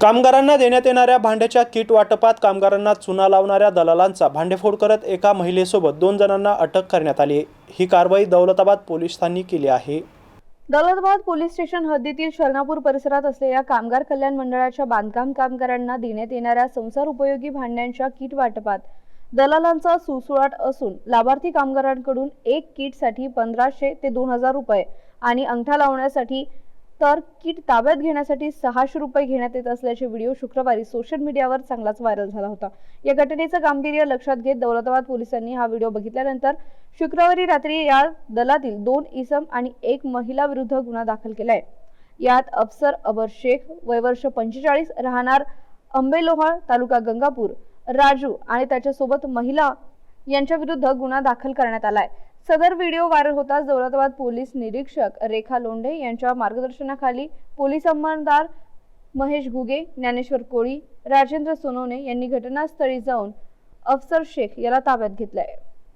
कामगारांना देण्यात येणाऱ्या भांड्याच्या किट वाटपात कामगारांना चुना लावणाऱ्या दलालांचा भांडेफोड करत एका महिलेसोबत दोन जणांना अटक करण्यात आली. ही कारवाई दौलताबाद पोलिसांनी केली आहे. दौलताबाद पोलीस स्टेशन हद्दीतील शरणापूर परिसरात असलेल्या कामगार कल्याण मंडळाच्या बांधकाम कामगारांना देण्यात येणाऱ्या संसार उपयोगी भांड्यांच्या किट वाटपात दलालांचा सुसुळाट असून लाभार्थी कामगारांकडून एक किटसाठी पंधराशे ते दोन हजार रुपये आणि अंगठा लावण्यासाठी तर किट ताब्यात घेण्यासाठी सहाशे रुपये घेण्यात येत असल्याचे व्हिडिओ शुक्रवारी सोशल मीडियावर चांगलाच व्हायरल झाला होता. या घटनेचं गांभीर्य लक्षात घेत दौलताबाद पोलिसांनी हा व्हिडिओ बघितल्यानंतर शुक्रवारी रात्री या दलातील दोन इसम आणि एक महिला विरुद्ध गुन्हा दाखल केला आहे यात अफसर अबर शेख वयवर्ष पंचेचाळीस राहणार अंबेलोहाळ तालुका गंगापूर राजू आणि त्याच्यासोबत महिला यांच्या विरुद्ध गुन्हा दाखल करण्यात आलाय. सदर व्हिडिओ व्हायरल होताच दौलताबाद पोलीस निरीक्षक रेखा लोंढे यांच्या मार्गदर्शनाखाली पोलीस अंमलदार महेश घुगे ज्ञानेश्वर कोळी राजेंद्र सोनवणे यांनी घटनास्थळी जाऊन अफसर शेख याला ताब्यात घेतलंय.